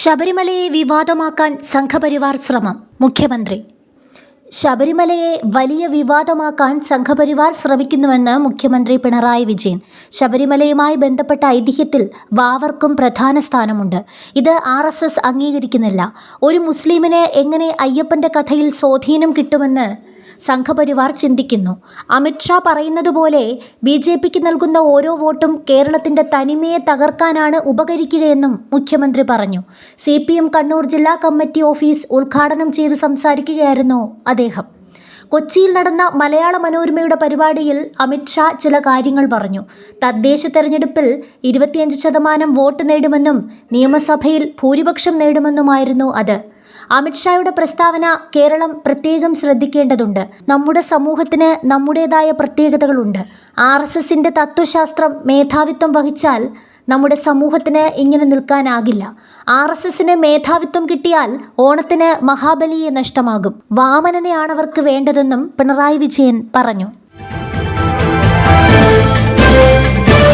ശബരിമലയെ വിവാദമാക്കാൻ സംഘപരിവാർ ശ്രമം. മുഖ്യമന്ത്രി. ശബരിമലയെ വലിയ വിവാദമാക്കാൻ സംഘപരിവാർ ശ്രമിക്കുന്നുവെന്ന് മുഖ്യമന്ത്രി പിണറായി വിജയൻ. ശബരിമലയുമായി ബന്ധപ്പെട്ട ഐതിഹ്യത്തിൽ വാവർക്കും പ്രധാന സ്ഥാനമുണ്ട്. ഇത് ആർ എസ് എസ് അംഗീകരിക്കുന്നില്ല. ഒരു മുസ്ലിമിന് എങ്ങനെ അയ്യപ്പന്റെ കഥയിൽ സ്വാധീനം കിട്ടുമെന്ന് സംഘപരിവാർ ചിന്തിക്കുന്നു. അമിത്ഷാ പറയുന്നത് പോലെ ബി ജെ പിക്ക് നൽകുന്ന ഓരോ വോട്ടും കേരളത്തിന്റെ തനിമയെ തകർക്കാനാണ് ഉപകരിക്കുകയെന്നും മുഖ്യമന്ത്രി പറഞ്ഞു. സി പി എം കണ്ണൂർ ജില്ലാ കമ്മിറ്റി ഓഫീസ് ഉദ്ഘാടനം ചെയ്ത് സംസാരിക്കുകയായിരുന്നു അദ്ദേഹം. കൊച്ചിയിൽ നടന്ന മലയാള മനോരമയുടെ പരിപാടിയിൽ അമിത്ഷാ ചില കാര്യങ്ങൾ പറഞ്ഞു. തദ്ദേശ തെരഞ്ഞെടുപ്പിൽ ഇരുപത്തിയഞ്ച് ശതമാനം വോട്ട് നേടുമെന്നും നിയമസഭയിൽ ഭൂരിപക്ഷം നേടുമെന്നുമായിരുന്നു അത്. അമിത്ഷായുടെ പ്രസ്താവന കേരളം പ്രത്യേകം ശ്രദ്ധിക്കേണ്ടതുണ്ട്. നമ്മുടെ സമൂഹത്തിന് നമ്മുടേതായ പ്രത്യേകതകളുണ്ട്. ആർ എസ് എസിന്റെ തത്വശാസ്ത്രം മേധാവിത്വം വഹിച്ചാൽ നമ്മുടെ സമൂഹത്തിന് ഇങ്ങനെ നിൽക്കാനാകില്ല. ആർ എസ് എസിന് മേധാവിത്വം കിട്ടിയാൽ ഓണത്തിന് മഹാബലിയെ നഷ്ടമാകും. വാമനതയാണവർക്ക് വേണ്ടതെന്നും പിണറായി വിജയൻ പറഞ്ഞു.